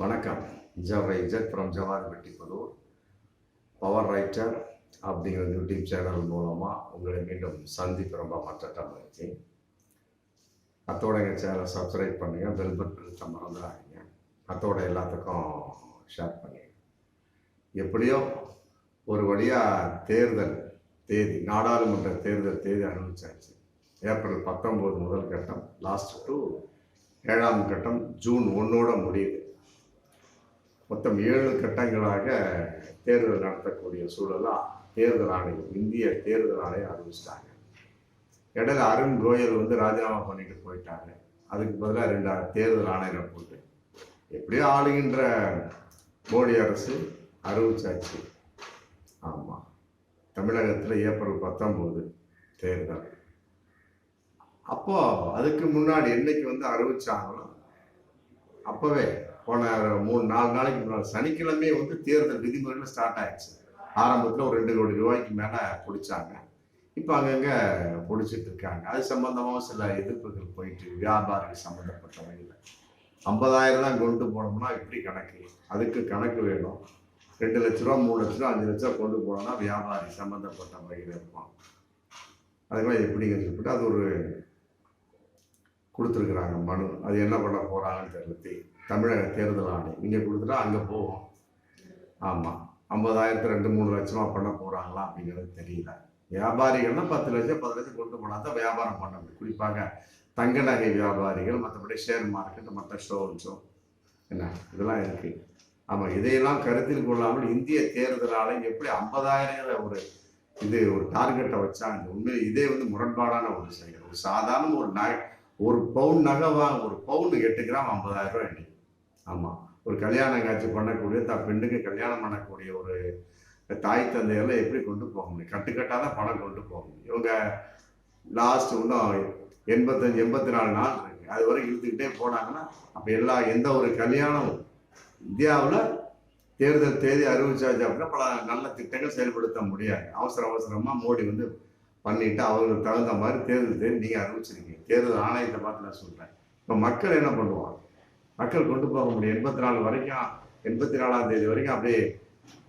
வணக்கம். ஜவ் இஜத் ஃப்ரம் ஜவார் வெட்டிப்புதூர் பவர் ரைட்டர் அப்படிங்கிற யூடியூப் சேனல் மூலமாக உங்களை மீண்டும் சந்திப்பு ரொம்ப மற்ற மகிழ்ச்சி அத்தோட எங்கள் சேனலை சப்ஸ்கிரைப் பண்ணுங்கள் பெல் பட்டன் அழுத்த மறந்துடாதீங்க. அத்தோட எல்லாத்துக்கும் ஷேர் பண்ணுங்க. எப்படியோ ஒரு வழியாக தேர்தல் தேதி நாடாளுமன்ற தேர்தல் தேதி அனுபவிச்சாச்சு ஏப்ரல் பத்தொம்போது முதல் கட்டம் லாஸ்ட் டு ஏழாம் கட்டம் ஜூன் ஒன்றோட முடியுது மொத்தம் ஏழு கட்டங்களாக தேர்தல் நடத்தக்கூடிய சூழலாக தேர்தல் ஆணையம் இந்திய தேர்தல் ஆணையம் அறிவிச்சிட்டாங்க. இடையில அருண் கோயல் வந்து ராஜினாமா பண்ணிட்டு போயிட்டாங்க. அதுக்கு பதிலாக ரெண்டாயிரம் தேர்தல் ஆணையரை போட்டு. எப்படியோ ஆளுகின்ற மோடி அரசு அறிவிச்சாச்சு. ஆமாம் தமிழகத்தில் ஏப்ரல் பத்தொம்போது தேர்தல். அப்போ அதுக்கு முன்னாடி என்னைக்கு வந்து அறிவிச்சாங்களோ அப்போவே போன மூணு நாலு நாளைக்கு முன்னாள் சனிக்கிழமை வந்து தேர்தல் விதிமுறைகள் ஸ்டார்ட் ஆயிடுச்சு. ஆரம்பத்தில் ஒரு ரெண்டு கோடி ரூபாய்க்கு மேலே பிடிச்சாங்க. இப்போ அங்கங்கே பிடிச்சிட்டு இருக்காங்க. அது சம்பந்தமாக சில எதிர்ப்புகள் போயிட்டு வியாபாரிகள் சம்மந்தப்பட்ட வகையில். ஐம்பதாயிரம் தான் கொண்டு போனோம்னா இப்படி கணக்கு. அதுக்கு கணக்கு வேணும். ரெண்டு லட்ச ரூபா மூணு லட்ச ரூபா அஞ்சு லட்ச ரூபா கொண்டு போனோம்னா வியாபாரி சம்மந்தப்பட்ட வகையில் இருப்பான் அதுக்கெல்லாம் எப்படிங்க சொல்லிட்டு அது ஒரு கொடுத்துருக்குறாங்க மனு. அது என்ன பண்ண போகிறாங்கன்னு தெரியல. தமிழக தேர்தல் ஆணையம் இங்கே கொடுத்துட்டா அங்கே போகும் ஆமாம் ஐம்பதாயிரத்து ரெண்டு மூணு லட்சமா பண்ண போகிறாங்களா அப்படிங்கிறது தெரியல. வியாபாரிகள்னா பத்து லட்சம் பத்து லட்சம் கொண்டு போனால் தான் வியாபாரம் பண்ண முடியும். குறிப்பாக தங்க நகை வியாபாரிகள் மற்றபடி ஷேர் மார்க்கெட் மற்ற ஷோரூம்ஸும் என்ன இதெல்லாம் இருக்குது ஆமாம் இதையெல்லாம் கருத்தில் கொள்ளாமல் இந்திய தேர்தல் ஆணையம் எப்படி ஐம்பதாயிரம் ஒரு இது ஒரு டார்கெட்டை வச்சாங்க. உண்மையில் இதே வந்து முரண்பாடான ஒரு செயல். ஒரு சாதாரண ஒரு நகை ஒரு பவுன் நகை வாங்க ஒரு பவுன் எட்டு கிராம் ஐம்பதாயிரம் ரூபாய் இன்னைக்கு ஆமாம் ஒரு கல்யாண காட்சி பண்ணக்கூடிய தான் பெண்ணுக்கு கல்யாணம் பண்ணக்கூடிய ஒரு தாய் தந்தையெல்லாம் எப்படி கொண்டு போக முடியும்? கட்டுக்கட்டாக தான் பணம் கொண்டு போக முடியும். இவங்க லாஸ்ட் இன்னும் எண்பத்தஞ்சு எண்பத்தி நாலு நாள் இருக்கு. அது வரைக்கும் இழுத்துக்கிட்டே போனாங்கன்னா அப்போ எல்லா எந்த ஒரு கல்யாணமும் இந்தியாவில் தேர்தல் தேதி அறிவிச்சாச்சு அப்படின்னா பல நல்ல திட்டங்கள் செயல்படுத்த முடியாது. அவசர அவசரமாக மோடி வந்து பண்ணிட்டு அவங்களுக்கு தகுந்த மாதிரி தேர்தல் தேதி நீங்கள் அறிவிச்சிருக்கீங்க. தேர்தல் ஆணையத்தை பார்த்து நான் சொல்கிறேன் இப்போ மக்கள் என்ன பண்ணுவாங்க? மக்கள் கொண்டு போக முடியும். எண்பத்தி நாலு வரைக்கும் எண்பத்தி நாலாம் தேதி வரைக்கும் அப்படியே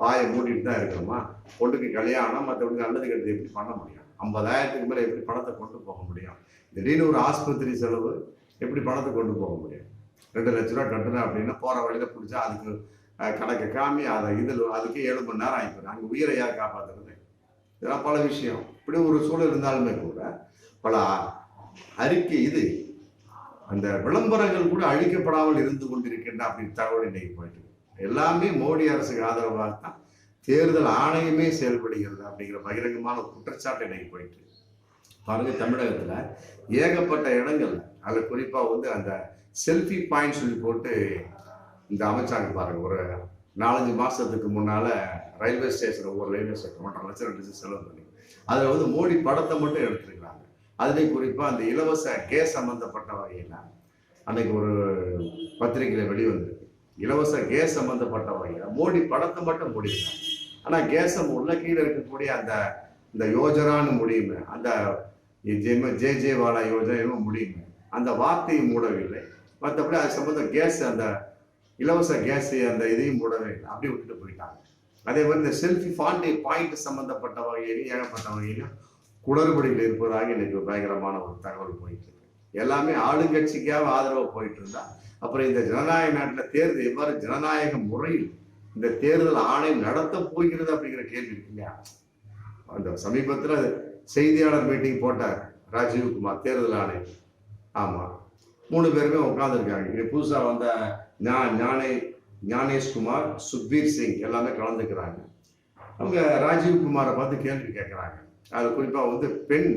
வாயை மூடிட்டு தான் இருக்கிறோமா பொண்ணுக்கு கல்யாணம் மற்றபடி நல்லது கெட்டது எப்படி பண்ண முடியும்? ஐம்பதாயிரத்துக்கு மேலே எப்படி பணத்தை கொண்டு போக முடியும்? திடீர்னு ஒரு ஆஸ்பத்திரி செலவு எப்படி பணத்தை கொண்டு போக முடியும்? ரெண்டு லட்ச ரூபா கட்டுறேன் அப்படின்னா போகிற வழியில் பிடிச்சா அதுக்கு கணக்கை கணக்கு காமி அதை இதில் அதுக்கு ஏழு மணி நேரம் ஆகிப்போம் அங்கே உயிரை யார் காப்பாற்றுறது இதெல்லாம் பல விஷயம். இப்படி ஒரு சூழல் இருந்தாலுமே கூட பல அறிக்கை இது. அந்த விளம்பரங்கள் கூட அழிக்கப்படாமல் இருந்து கொண்டிருக்கின்ற அப்படின்னு தகவல் இன்னைக்கு போயிட்டு எல்லாமே மோடி அரசுக்கு ஆதரவாக தான் தேர்தல் ஆணையமே செயல்படுகிறது அப்படிங்கிற பகிரங்கமான குற்றச்சாட்டு இன்னைக்கு போயிட்டு பாருங்க தமிழகத்தில் ஏகப்பட்ட இடங்கள் அதில் குறிப்பாக வந்து அந்த செல்ஃபி பாயிண்ட் சொல்லி போட்டு இந்த அமைச்சாங்க பாருங்க ஒரு நாலஞ்சு மாதத்துக்கு முன்னால் ரயில்வே ஸ்டேஷன் ஒவ்வொரு ரயில்வே ஸ்டேஷன் ஒன்றரை லட்சம் ரெண்டு லட்சம் செலவு பண்ணி அதில் வந்து மோடி படத்தை மட்டும் எடுத்துருக்கு அதுலேயும் குறிப்பாக அந்த இலவச கேஸ் சம்பந்தப்பட்ட வகையில் அன்னைக்கு ஒரு பத்திரிகையில் வெளிவந்திருக்கு. இலவச கேஸ் சம்பந்தப்பட்ட வகையில். மோடி படத்தை மட்டும் மூடிருக்காங்க ஆனால் கேஸை உள்ள கீழே இருக்கக்கூடிய அந்த இந்த யோஜனான்னு முடியுமே அந்த ஜெம ஜே ஜே வாலா யோஜனா முடியுமே அந்த வார்த்தையை மூடவில்லை. மற்றபடி அது சம்மந்தம் கேஸ் அந்த இலவச கேஸ் அந்த இதையும் மூடவே இல்லை. அப்படி விட்டுட்டு போயிட்டாங்க. அதே மாதிரி இந்த செல்ஃபி ஃபாண்டி பாயிண்ட் சம்பந்தப்பட்ட வகையிலையும் ஏகப்பட்ட வகையிலும் குளறுபடியில் இருப்பதாக எனக்கு பயங்கரமான ஒரு தகவல் போயிட்டு இருக்கு. எல்லாமே ஆளுங்கட்சிக்காக ஆதரவு போயிட்டு இருந்தா அப்புறம் இந்த ஜனநாயக நாட்டில் தேர்தல் எவ்வாறு ஜனநாயக முறையில் இந்த தேர்தல் ஆணையம் நடத்த போகிறது அப்படிங்கிற கேள்வி இருக்கு இல்லையா? அந்த சமீபத்தில் செய்தியாளர் மீட்டிங் போட்டார் ராஜீவ்குமார் தேர்தல் ஆணையம். ஆமாம் மூணு பேருமே உட்காந்துருக்காங்க இங்கே புதுசாக வந்த ஞா- ஞானே ஞானேஷ்குமார் சுக்பீர் சிங் எல்லாமே கலந்துக்கிறாங்க. அவங்க ராஜீவ்குமாரை பார்த்து கேள்வி கேட்குறாங்க. அது குறிப்பாக வந்து பெண்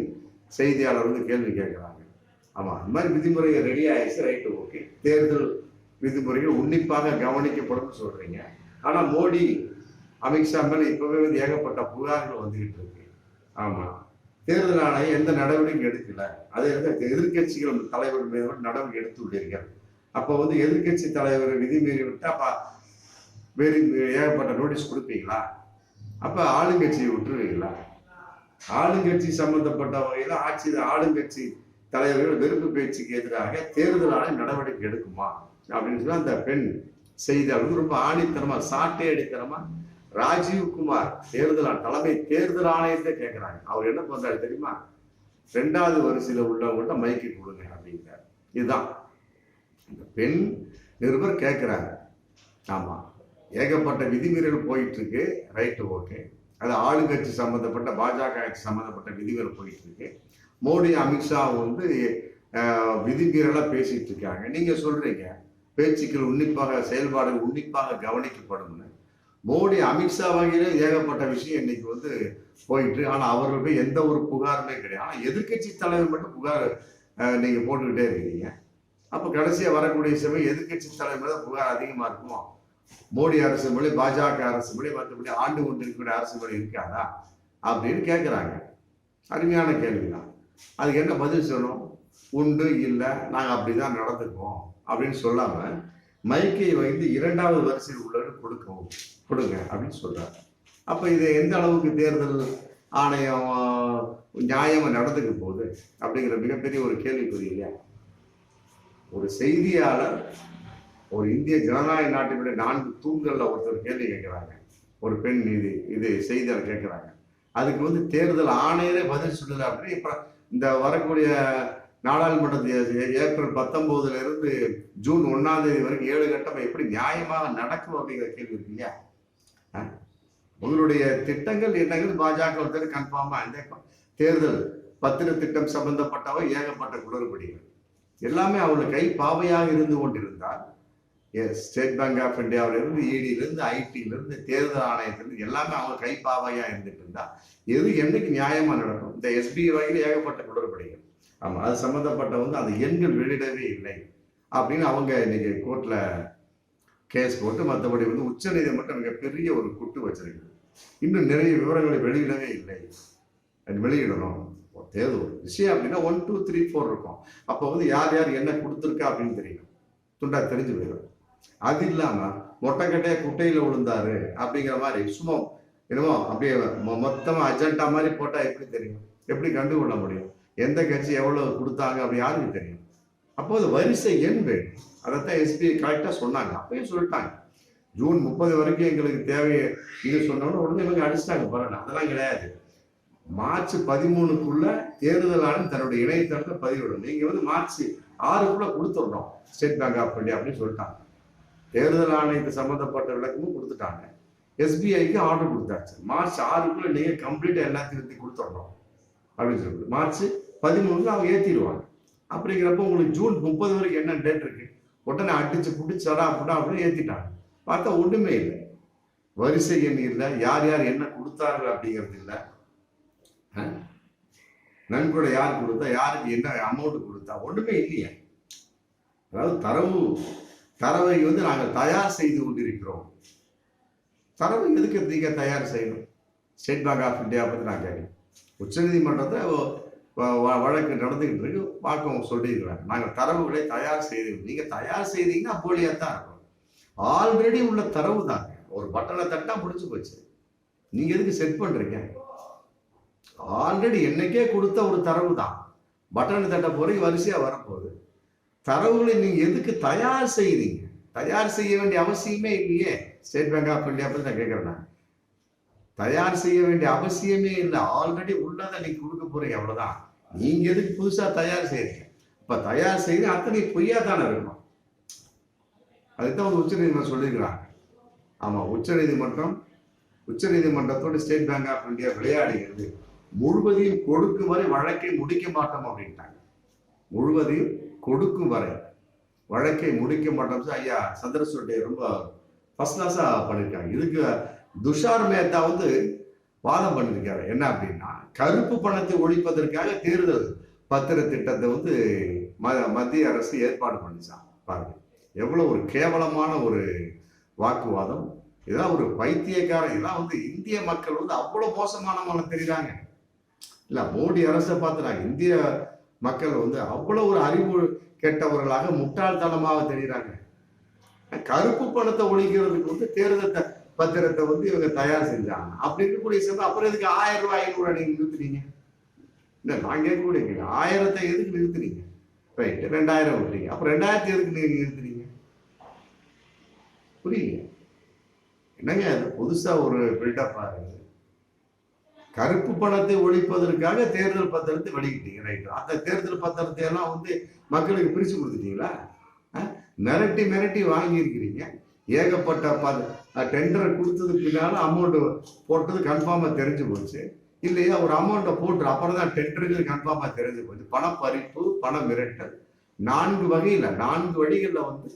செய்தியாளர் வந்து கேள்வி கேட்குறாங்க. ஆமாம் இந்த மாதிரி விதிமுறைகள் ரெடி ஆயிடுச்சு ரைட்டு ஓகே தேர்தல் விதிமுறைகள் உன்னிப்பாக கவனிக்கப்படும் சொல்கிறீங்க ஆனால் மோடி அமித்ஷா மேலே இப்போவே வந்து ஏகப்பட்ட புகார்கள் வந்துக்கிட்டு இருக்கு. ஆமாம் தேர்தல் ஆணையம் எந்த நடவடிக்கை எடுக்கல. அதே இடத்துல எதிர்கட்சிகள் தலைவர் மீது கூட நடவடிக்கை எடுத்துள்ளீர்கள் அப்போ வந்து எதிர்க்கட்சி தலைவர் விதி மீறி விட்டு அப்போ வேறு ஏகப்பட்ட நோட்டீஸ் கொடுப்பீங்களா? அப்போ ஆளுங்கட்சியை விட்டுருவீங்களா? ஆளுங்கட்சி சம்பந்தப்பட்ட வகையில் ஆட்சி ஆளுங்கட்சி தலைவர்கள் வெறுப்பு பேச்சுக்கு எதிராக தேர்தல் ஆணையம் நடவடிக்கை எடுக்குமா? அப்படின்னு சொல்லி அந்த பெண் செய்தியாளர் ரொம்ப ஆணித்தனமா சாட்டை அடித்தனமா ராஜீவ் குமார் தேர்தல் தலைமை தேர்தல் ஆணையத்தை கேட்கிறாங்க அவர் என்ன பண்றாரு தெரியுமா? ரெண்டாவது வரிசையில் உள்ளவங்கள்ட்ட மைக்கு கொடுங்க அப்படிங்கிறார். இதுதான். இந்த பெண் நிருபர் கேட்கிறாங்க ஆமா. ஏகப்பட்ட விதிமீறல் போயிட்டு இருக்கு. Right okay. அது ஆளுங்கட்சி சம்மந்தப்பட்ட பாஜக கட்சி சம்மந்தப்பட்ட விதிகள் போயிட்டு இருக்கு மோடி அமித்ஷா வந்து விதிமீறலாக பேசிட்டு இருக்காங்க நீங்கள் சொல்றீங்க பேச்சுக்கள் உன்னிப்பாக செயல்பாடுகள் உன்னிப்பாக கவனிக்கப்படும்னு மோடி அமித்ஷா வகையிலே ஏகப்பட்ட விஷயம் இன்னைக்கு வந்து போயிட்டு ஆனால் ஆனா அவர்கள் போய் எந்த ஒரு புகாருமே கிடையாது. ஆனால் எதிர்க்கட்சி தலைவர் மட்டும் புகார் நீங்கள் போட்டுக்கிட்டே இருக்கீங்க. அப்போ கடைசியாக வரக்கூடிய சமயம் எதிர்க்கட்சி தலைவர் தான் புகார் அதிகமாக இருக்குமோ? மோடி அரசு மொழி பாஜக அரசு மொழி மற்றபடி ஆண்டு கொண்டிருக்கக்கூடிய அரசு மொழி இருக்காதா அப்படின்னு கேட்குறாங்க அருமையான கேள்வி தான் அதுக்கு என்ன பதில் சொல்லணும்? உண்டு இல்லை நாங்கள் அப்படிதான் நடந்துக்குவோம் அப்படின்னு சொல்லாம மைக்கை வைத்து இரண்டாவது வரிசையில் உள்ளவர்கள் கொடுக்கவும் கொடுங்க அப்படின்னு சொல்கிறார் அப்போ இது எந்த அளவுக்கு தேர்தல் ஆணையம் நியாயமாக நடந்துக்க போகுது அப்படிங்கிற மிகப்பெரிய ஒரு கேள்விக்குறி இல்லையா? ஒரு செய்தியாளர் ஒரு இந்திய ஜனநாயக நாட்டினுடைய நான்கு தூண்களில் ஒருத்தர் கேள்வி கேட்குறாங்க. ஒரு பெண் இது இது செய்தியாளர் கேட்குறாங்க. அதுக்கு வந்து தேர்தல் ஆணையரே பதில் சொல்லல அப்படின்னு இப்போ இந்த வரக்கூடிய நாடாளுமன்ற ஏப்ரல் பத்தொன்பதுல இருந்து ஜூன் ஒன்னாம் தேதி வரைக்கும் ஏழு கட்டம் எப்படி நியாயமாக நடக்கும் அப்படிங்கிற கேள்வி இருக்கீங்க உங்களுடைய திட்டங்கள் என்னங்கள் பாஜக ஒருத்தர் கன்ஃபார்மா இந்த தேர்தல் பத்திர திட்டம் சம்பந்தப்பட்டவை ஏகப்பட்ட குளறுபடிகள். எல்லாமே அவர்கள் கை பாவையாக இருந்து கொண்டிருந்தால் ஸ்டேட் பேங்க் ஆஃப் இந்தியாவிலிருந்து இடியிலிருந்து ஐடியிலிருந்து தேர்தல் ஆணையத்திலிருந்து எல்லாமே அவங்க கை இருந்துட்டு இருந்தா. எது என்றைக்கு நியாயமாக நடக்கும்? இந்த எஸ்பிஐயில் ஏகப்பட்ட குளறுபடிகள். ஆமாம் அது சம்மந்தப்பட்ட வந்து அந்த எண்கள் வெளியிடவே இல்லை அப்படின்னு அவங்க இன்னைக்கு கோர்ட்டில் கேஸ் போட்டு மற்றபடி வந்து உச்சநீதிமன்றம் மிகப்பெரிய ஒரு குட்டு வச்சிருக்கு. இன்னும் நிறைய விவரங்களை வெளியிடவே இல்லை. அது வெளியிடணும். தேர்தல் விஷயம் அப்படின்னா ஒன் டூ த்ரீ ஃபோர் இருக்கும். அப்போ வந்து யார் யார் என்ன கொடுத்துருக்கா அப்படின்னு தெரியும். துண்டா தெரிஞ்சு போயிடும். அது இல்லாம மொட்டைக்கட்டையா குட்டையில விழுந்தாரு அப்படிங்கிற மாதிரி சும்மா என்னமோ அப்படியே மொத்தமா அஜெண்டா மாதிரி போட்டா எப்படி தெரியும்? எப்படி கண்டுகொள்ள முடியும்? எந்த கட்சி எவ்வளவு கொடுத்தாங்க அப்படி யாருக்கு தெரியும்? அப்போது வரிசை எண் வேணும். அதைத்தான் எஸ்பி கரெக்டாக சொன்னாங்க. அப்பயும் சொல்லிட்டாங்க. ஜூன் முப்பது வரைக்கும் எங்களுக்கு தேவை இது சொன்னோன்னு உடனே இவங்க அடிச்சிட்டாங்க. பாருங்க அதெல்லாம் கிடையாது. மார்ச் பதிமூணுக்குள்ள தேர்தல் ஆணையம் தன்னுடைய இணையதளத்தை பதிவிடும். நீங்க வந்து மார்ச் ஆறுக்குள்ள கொடுத்துடணும். ஸ்டேட் பேங்க் ஆஃப் இந்தியா அப்படின்னு சொல்லிட்டாங்க. தேர்தல் ஆணையத்து சம்மந்தப்பட்ட விளக்கமும் கொடுத்துட்டாங்க. எஸ்பிஐக்கு ஆர்டர் கொடுத்தாச்சு. மார்ச் ஆறுக்குள்ள நீங்க கம்ப்ளீட்டா எல்லாத்தையும் நிறுத்தி கொடுத்துடணும். அப்படின்னு சொல்லிட்டு. மார்ச் பதிமூணுல அவங்க ஏத்திடுவாங்க. அப்படிங்கிறப்ப உங்களுக்கு ஜூன் முப்பது வரைக்கும் என்ன டேட் இருக்கு? உடனே அடிச்சு பிடிச்சடா அப்படின்னா அப்படின்னு ஏத்திட்டாங்க. பார்த்தா ஒண்ணுமே இல்லை. வரிசை எண் இல்லை. யார் யார் என்ன கொடுத்தார்கள் அப்படிங்கிறது இல்லை. அஹ்? நன்கொடை யார் கொடுத்தா யாருக்கு என்ன அமௌண்ட் கொடுத்தா ஒண்ணுமே இல்லையே. அதாவது தரவு தரவை வந்து நாங்கள் தயார் செய்து கொண்டிருக்கிறோம். தரவு எதுக்கு நீங்க தயார் செய்யணும்? ஸ்டேட் பேங்க் ஆஃப் இந்தியா பற்றி நான் கேட்கிறேன். உச்சநீதிமன்றத்தில் வழக்கு நடந்துக்கிட்டு இருக்கு. வாக்கம் சொல்லியிருக்கிறாங்க நாங்கள் தரவுகளை தயார் செய்து நீங்கள் தயார் செய்தீங்கன்னா போலியாக தான் இருக்கும். ஆல்ரெடி உள்ள தரவு தாங்க ஒரு பட்டனை தட்டா முடிச்சு போச்சு. நீங்கள் எதுக்கு செட் பண்ணுறீங்க ஆல்ரெடி என்னைக்கே கொடுத்த ஒரு தரவு தான். பட்டனை தட்ட போகிறீங்க வரிசையாக வரப்போகுது. தரவுகளை நீங்க எதுக்கு தயார் செய்றீங்க? தயார் செய்ய வேண்டிய அவசியமே இல்லையே. ஸ்டேட் பேங்க் ஆஃப் இந்தியா பத்தி நான் கேட்கறேன் நான். தயார் செய்ய வேண்டிய அவசியமே இல்லை. ஆல்ரெடி உள்ளதை நீ கொடுக்க போறீங்க அவ்வளவுதான். நீங்க எதுக்கு புதுசா தயார் செய்யறீங்க இப்ப தயார் செய்து அத்தனை பொய்யா தானே இருக்கும். அதுதான் வந்து உச்சநீதிமன்றம் சொல்லியிருக்கிறாங்க. ஆமா உச்சநீதிமன்றம் உச்சநீதிமன்றத்தோட ஸ்டேட் பேங்க் ஆஃப் இந்தியா விளையாடுகிறது. முழுவதையும் கொடுக்கும் வரை வழக்கை முடிக்க மாட்டோம் அப்படின்ட்டாங்க. முழுவதையும் கொடுக்கும் வரை வழக்கை முடிக்க மாட்டோம். ஐயா சந்திரசூட்டை ரொம்ப ஃபர்ஸ்ட் கிளாஸாக பண்ணியிருக்காங்க இதுக்கு துஷார் மேத்தா வந்து வாதம் பண்ணியிருக்காரு என்ன அப்படின்னா கருப்பு பணத்தை ஒழிப்பதற்காக தேர்தல் பத்திர திட்டத்தை வந்து ம- மத்திய அரசு ஏற்பாடு பண்ணிச்சான் பாருங்க. எவ்வளோ ஒரு கேவலமான ஒரு வாக்குவாதம். இதெல்லாம் ஒரு பைத்தியக்காரன். இதெல்லாம் வந்து இந்திய மக்கள் வந்து அவ்வளோ மோசமானவங்க தெரியுறாங்க. இல்லை மோடி அரசை பார்த்துறாங்க இந்திய மக்கள் வந்து அவ்வளோ ஒரு அறிவு கெட்டவர்களாக முட்டாள்தனமாக தெரிகிறாங்க. கருப்பு பணத்தை ஒழிக்கிறதுக்கு வந்து தேர்தல் த- பத்திரத்தை வந்து இவங்க தயார் செஞ்சாங்க. அப்படி இருக்கக்கூடிய சேர்ந்து அப்புறம் எதுக்கு ஆயிரம் ரூபாய் ஐநூறு நீங்க நிறுத்துனீங்க? இல்ல நான் கேட்கக்கூடிய ஆயிரத்தை எதுக்கு நிறுத்துறீங்க ரைட் ரெண்டாயிரம் விட்டீங்க அப்புறம் ரெண்டாயிரத்தி எதுக்கு நீங்க நிறுத்துறீங்க புரியல? என்னங்க அது புதுசா ஒரு பில்டப் ஆகுது கருப்பு பணத்தை ஒழிப்பதற்காக தேர்தல் பத்திரத்தை வெளியிட்டீங்க. ரைட்டு அந்த தேர்தல் பத்திரத்தை எல்லாம் வந்து மக்களுக்கு பிரித்து கொடுத்துட்டீங்களா? மிரட்டி மிரட்டி வாங்கியிருக்கிறீங்க. ஏகப்பட்ட ப டெண்டரை கொடுத்ததுக்கு பின்னால் அமௌண்ட்டு போட்டது கன்ஃபார்மாக தெரிஞ்சு போச்சு. இல்லையா ஒரு அமௌண்ட்டை போட்டு அப்புறம் தான் டெண்டருங்கிறது கன்ஃபார்மாக தெரிஞ்சு போச்சு. பண பறிப்பு பண மிரட்டல். நான்கு வகையில் நான்கு வழிகளில் வந்து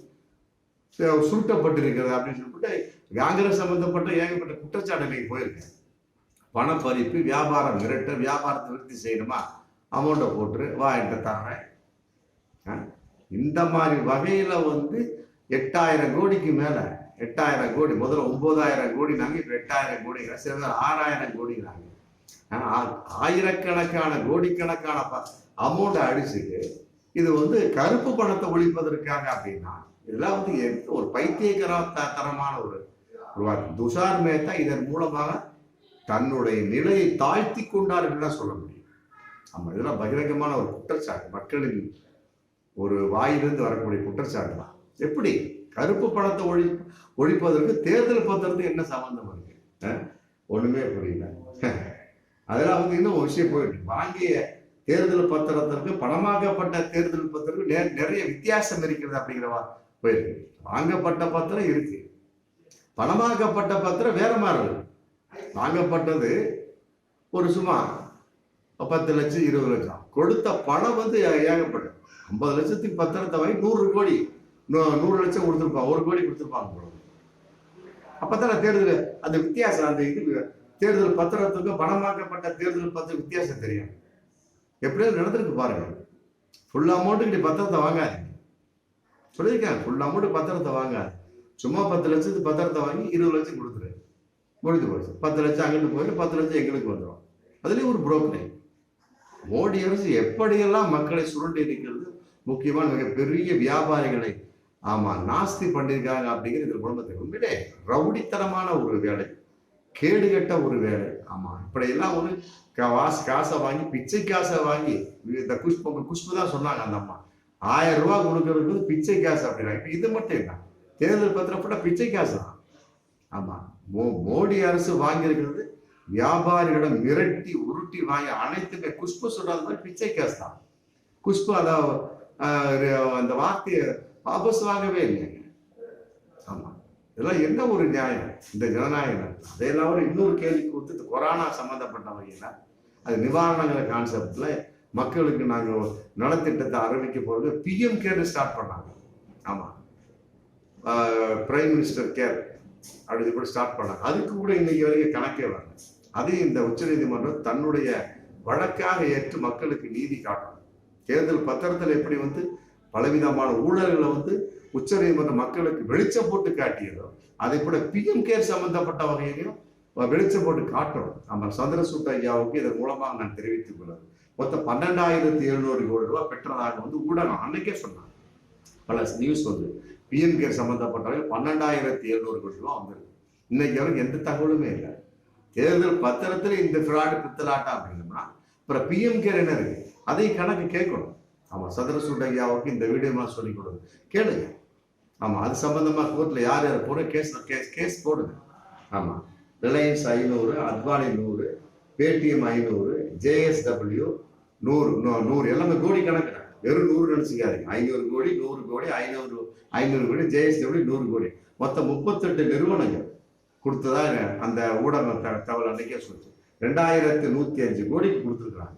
சு- சுருட்டப்பட்டிருக்கிறது அப்படின்னு சொல்லிட்டு காங்கிரஸ் சம்மந்தப்பட்ட ஏகப்பட்ட குற்றச்சாட்டு போயிருக்கேன் பண பறிப்பு வியாபாரம் விரட்ட வியாபாரத்தை விருத்தி செய்யணுமா? அமௌண்ட்டை போட்டுரு வா என்கிட்ட தர்றேன் ஆ? இந்த மாதிரி வகையில் வந்து எட்டாயிரம் கோடிக்கு மேலே எட்டாயிரம் கோடி முதல்ல ஒன்பதாயிரம் கோடினாங்க இப்போ எட்டாயிரம் கோடிங்கிறாங்க. சில பேர் ஆறாயிரம் கோடிங்கிறாங்க. ஆ, ஆயிரக்கணக்கான கோடிக்கணக்கான அமௌண்ட்டை அடிச்சுட்டு இது வந்து கருப்பு பணத்தை ஒழிப்பதற்காக அப்படின்னா இதெல்லாம் வந்து எந்த ஒரு பைத்தியகர த- தரமான ஒரு துஷார் மேத்தா இதன் மூலமாக தன்னுடைய நிலையை தாழ்த்தி கொண்டார்கள் தான் சொல்ல முடியும். நம்ம இதெல்லாம் பகிரங்கமான ஒரு குற்றச்சாட்டு. மக்களின் ஒரு வாயிலிருந்து வரக்கூடிய குற்றச்சாட்டு தான் எப்படி? கருப்பு பணத்தை ஒழி ஒழிப்பதற்கு தேர்தல் பத்திரத்துக்கு என்ன சம்பந்தம் இருக்கு? ஒண்ணுமே புரியல. அதெல்லாம் வந்து இன்னும் ஒரு விஷயம் போயிட்டு வாங்கிய தேர்தல் பத்திரத்திற்கு பணமாக்கப்பட்ட தேர்தல் பத்திரத்துக்கு நிறைய வித்தியாசம் இருக்கிறது அப்படிங்கிறவா போயிருக்கு. வாங்கப்பட்ட பத்திரம் இருக்கு. பணமாக்கப்பட்ட பத்திரம் வேற மாதிரி இருக்கு. வாங்கப்பட்டது ஒரு சும்மா பத்து லட்சம் இருபது லட்சம். கொடுத்த பணம் வந்து ஏ- ஏகப்பட்டது. ஐம்பது லட்சத்துக்கு பத்திரத்தை வாங்கி நூறு கோடி நூறு லட்சம் கொடுத்துருப்பாங்க ஒரு கோடி கொடுத்துருப்பாங்க போல. அப்பதான் தேர்தல் அந்த வித்தியாசம் அந்த இது தேர்தல் பத்திரத்துக்கும் பணமாக்கப்பட்ட தேர்தல் பத்திர வித்தியாசம் தெரியும் எப்படியாவது நடந்திருக்கு பாருங்க. ஃபுல் அமௌண்ட்டுக்கு நீ பத்திரத்தை வாங்காதீங்க. சொல்லியிருக்கேன் ஃபுல் அமௌண்ட் பத்திரத்தை வாங்காது சும்மா பத்து லட்சத்துக்கு பத்திரத்தை வாங்கி இருபது லட்சம் கொடுத்துரு. முடிஞ்சு போச்சு. பத்து லட்சம் அங்கிட்டு போயிட்டு பத்து லட்சம் எங்களுக்கு வந்துடும் அதுலேயும் ஒரு புரோக்கரிங் மோடி அரசு எப்படியெல்லாம் மக்களை சுருண்டு இருக்கிறது முக்கியமான மிகப்பெரிய வியாபாரிகளை ஆமாம் நாஸ்தி பண்ணியிருக்காங்க அப்படிங்கிற இந்த குடும்பத்துக்கு உண்மையிலே ரவுடித்தனமான ஒரு வேலை. கேடுகட்ட ஒரு வேலை. ஆமாம் இப்படியெல்லாம் ஒரு காசு காசை வாங்கி பிச்சை காசை வாங்கி இந்த குஷ்பு குஷ்பு தான் சொன்னாங்க அந்த அம்மா. ஆயிரம் ரூபா கொடுக்கறதுக்கு பிச்சை காசு அப்படின்னா இப்போ இது மட்டும் என்ன தேர்தல் பத்திரப்பட்ட பிச்சை காசு தான். ஆமாம் மோடி அரசு வாங்கியிருக்கிறது வியாபாரிகளிடம் மிரட்டி உருட்டி வாங்கி அனைத்துமே குஷ்பு சொல்றது மாதிரி பிச்சை கேஸ் தான். குஷ்பு அத அந்த வார்த்தையை வாபஸ் வாங்கவே இல்லைங்க. ஆமா. இதெல்லாம் என்ன ஒரு நியாயம்? இந்த ஜனநாயகம். அதையெல்லாம் ஒரு இன்னொரு கேள்வி கொடுத்து கொரோனா சம்மந்தப்பட்ட வகையில அது நிவாரணங்கிற கான்செப்ட்ல மக்களுக்கு நாங்கள் நலத்திட்டத்தை அறிவிக்க போறது பிஎம் கேர்னு ஸ்டார்ட் பண்ணாங்க. ஆமா. பிரைம் மினிஸ்டர் கேர் அப்படி கூட ஸ்டார்ட் பண்ணாங்க. அதுக்கு கூட இன்னைக்கு வரைக்கும் கணக்கே வரல. அதையும் இந்த உச்சநீதிமன்றம் தன்னுடைய வழக்காக ஏற்று மக்களுக்கு நீதி காட்டணும். தேர்தல் பத்திரத்தில் எப்படி வந்து பலவிதமான ஊழல்களை வந்து உச்சநீதிமன்றம் மக்களுக்கு வெளிச்சம் போட்டு காட்டியதோ அதை கூட பிஎம் கேர் சம்பந்தப்பட்ட வகையிலையும் வெளிச்சம் போட்டு காட்டணும். நம்ம சந்திரசூட் ஐயாவுக்கு இதன் மூலமாக நான் தெரிவித்துக் கொள்வது மொத்தம் பன்னெண்டாயிரத்தி எழுநூறு கோடி ரூபாய் பெற்றதாக வந்து ஊடகம் அன்னைக்கே சொன்னாங்க. பல நியூஸ் வந்து. பிஎம் கேர் சம்பந்தப்பட்டவங்க பன்னெண்டாயிரத்தி எழுநூறு கோடி ரூபா வந்திருக்கு. இன்னைக்கு வரைக்கும் எந்த தகவலுமே இல்லை. தேர்தல் பத்திரத்தில் இந்த ஃப்ராடு பித்தலாட்டம் அப்படின்னா அப்புறம் பிஎம் கேர் என்ன இருக்கு? அதையும் கணக்கு கேட்கணும். ஆமாம் சந்திரசூட் ஐயாவுக்கு இந்த வீடியோமா சொல்லி கொடுங்க. கேளுங்க. ஆமாம் அது சம்மந்தமாக கோர்ட்டில் யார் யார் போற கேஸ் கேஸ் கேஸ் போடுங்க. ஆமாம் ரிலையன்ஸ் ஐநூறு அத்வானி நூறு பேடிஎம் ஐநூறு ஜேஎஸ்டபிள்யூ நூறு நூறு எல்லாமே கோடி கணக்கு வெறும் நூறு நினைச்சுக்காதீங்க ஐநூறு கோடி நூறு கோடி ஐநூறு ஐநூறு கோடி ஜேஎஸ்டபிள்யூ நூறு கோடி. மொத்தம் முப்பத்தெட்டு நிறுவனங்கள் கொடுத்ததா அந்த ஊடக த- தகவல் அன்னைக்கே சொல்லுச்சு. ரெண்டாயிரத்து நூத்தி அஞ்சு கோடிக்கு கொடுத்துருக்குறாங்க.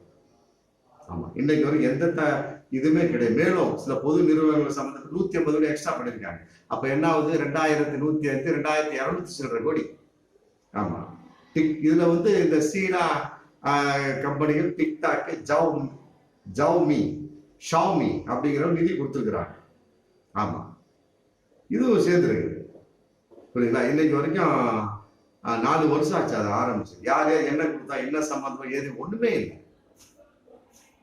ஆமா இன்னைக்கு வரைக்கும் எந்த த இதுவுமே கிடையாது. மேலும் சில பொது நிறுவனங்கள் சம்பந்தப்பட்ட நூத்தி ஐம்பது கோடி எக்ஸ்ட்ரா பண்ணியிருக்காங்க. அப்ப என்ன ஆகுது? ரெண்டாயிரத்தி நூத்தி அஞ்சு ரெண்டாயிரத்தி இரநூத்தி சில்லற கோடி. ஆமா. டிக் இதுல வந்து இந்த சீனா கம்பெனிகள் டிக்டாக் ஜவு ஜவுமி ஷாமி அப்படிங்கிறவங்க நிதி கொடுத்துருக்குறாங்க. ஆமாம் இதுவும் சேர்ந்துருக்குது புரியுங்களா இன்னைக்கு வரைக்கும் நாலு வருஷம் ஆச்சு அதை ஆரம்பிச்சு. யார் யார் என்ன கொடுத்தா என்ன சம்மந்தம் ஏது ஒன்றுமே இல்லை.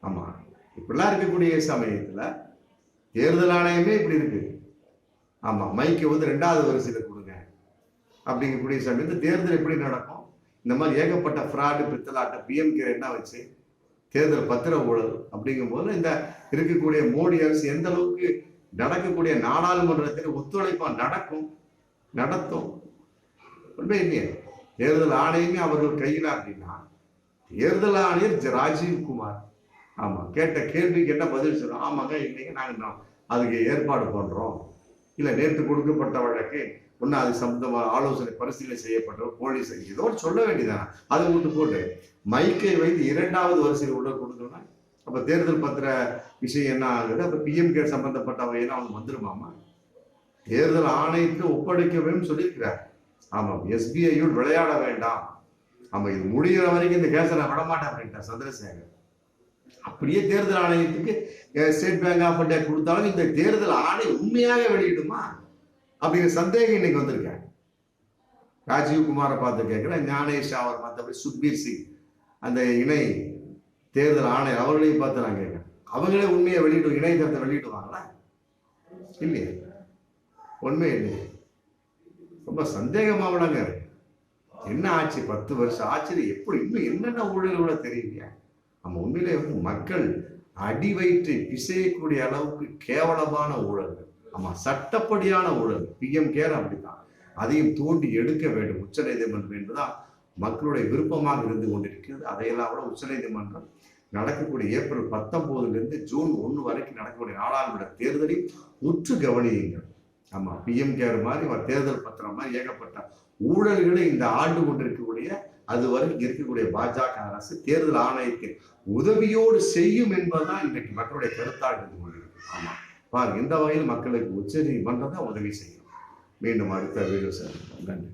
ஆமாம் இப்படிலாம் இருக்கக்கூடிய சமயத்தில் தேர்தல் ஆணையமே இப்படி இருக்கு. ஆமாம் மைக்கு வந்து ரெண்டாவது வரிசையில கொடுங்க. அப்படிங்கக்கூடிய சமயத்தில் தேர்தல் எப்படி நடக்கும்? இந்த மாதிரி ஏகப்பட்ட ஃப்ராடு பித்தலாட்ட பிஎம்கே என்ன வச்சு? தேர்தல் பத்திர ஊழல் அப்படிங்கும்போது இந்த இருக்கக்கூடிய மோடி அரசு எந்த அளவுக்கு நடக்கக்கூடிய நாடாளுமன்றத்தில் ஒத்துழைப்பா நடக்கும் நடத்தும்? உண்மை இல்லையே. தேர்தல் ஆணையமே அவர்கள் கையில் அப்படின்னா தேர்தல் ஆணையர் ராஜீவ்குமார் ராஜீவ் குமார். ஆமா கேட்ட கேள்வி கேட்ட பதில் சொல்றோம். ஆமாங்க இல்லைங்க நாங்கள் அதுக்கு ஏற்பாடு பண்றோம். இல்ல நேற்று கொடுக்கப்பட்ட வழக்கு ஒன்னும் அது சம்பந்தமாக ஆலோசனை பரிசீலனை செய்யப்பட்ட போலீஸ் ஏதோ சொல்ல வேண்டியதானே அதை விட்டு போட்டு. மைக்கை வைத்து இரண்டாவது வரிசையில் உள்ள கொடுத்தோம்னா அப்ப தேர்தல் பத்திர விஷயம் என்ன ஆகுது? அப்ப பிஎம்கே சம்பந்தப்பட்ட வகையெல்லாம் அவங்க வந்துருமாமா? தேர்தல் ஆணையத்தை ஒப்படைக்கவேன்னு சொல்லியிருக்கிறார். ஆமாம் எஸ்பிஐயோடு விளையாட வேண்டாம். ஆமா இது முடிகிற வரைக்கும் இந்த கேஸை நான் விடமாட்டேன் அப்படின்ட்டார் சந்திரசேகர். அப்படியே தேர்தல் ஆணையத்துக்கு ஸ்டேட் பேங்க் ஆஃப் இந்தியா கொடுத்தாலும் இந்த தேர்தல் ஆணையம் உண்மையாக வெளியிடுமா? அப்படிங்கிற சந்தேகம் இன்னைக்கு வந்திருக்கேன் ராஜீவ் குமாரை பார்த்து கேட்கிறேன் ஞானேஷ் அவர் மற்றபடி சுக்பீர் சிங். அந்த இணை தேர்தல் ஆணையர் அவர்களையும் பார்த்து நான் கேட்குறேன் அவங்களே உண்மையை வெளியிட்டு இணையதளத்தை வெளியிடுவாங்களா இல்லையே. உண்மை இல்லையே ரொம்ப சந்தேகமாவலங்க என்ன ஆச்சு? பத்து வருஷம் ஆச்சு. எப்படி? இன்னும் என்னென்ன ஊழல்களோட தெரியலையா நம்ம உண்மையிலே வந்து மக்கள் அடி வயிற்றை பிசையக்கூடிய அளவுக்கு கேவலமான ஊழல்கள். ஆமாம் சட்டப்படியான ஊழல். பிஎம் கேர் அப்படித்தான். அதையும் தோண்டி எடுக்க வேண்டும். உச்சநீதிமன்றம் என்றுதான் மக்களுடைய விருப்பமாக இருந்து கொண்டிருக்கிறது. அதையெல்லாம் கூட உச்சநீதிமன்றம் நடக்கக்கூடிய ஏப்ரல் பத்தொன்பதுலேருந்து ஜூன் ஒன்று வரைக்கும் நடக்கக்கூடிய நாடாளுமன்ற தேர்தலையும் உற்று கவனியுங்கள். ஆமாம் பிஎம் கேர் மாதிரி ஒரு தேர்தல் பத்திரம் மாதிரி ஏகப்பட்ட ஊழல்களை இந்த ஆண்டு கொண்டிருக்கக்கூடிய அதுவரை இருக்கக்கூடிய பாஜக அரசு தேர்தல் ஆணையத்தின் உதவியோடு செய்யும் என்பதுதான் இன்றைக்கு மக்களுடைய கருத்தாக இருந்து கொண்டிருக்கு ஆமாம் பாருங்க இந்த வகையில் மக்களுக்கு உச்ச நீதிமன்றம் தான் உதவி செய்யும். மீண்டும் அடுத்த வீடியோ சார் நன்றி.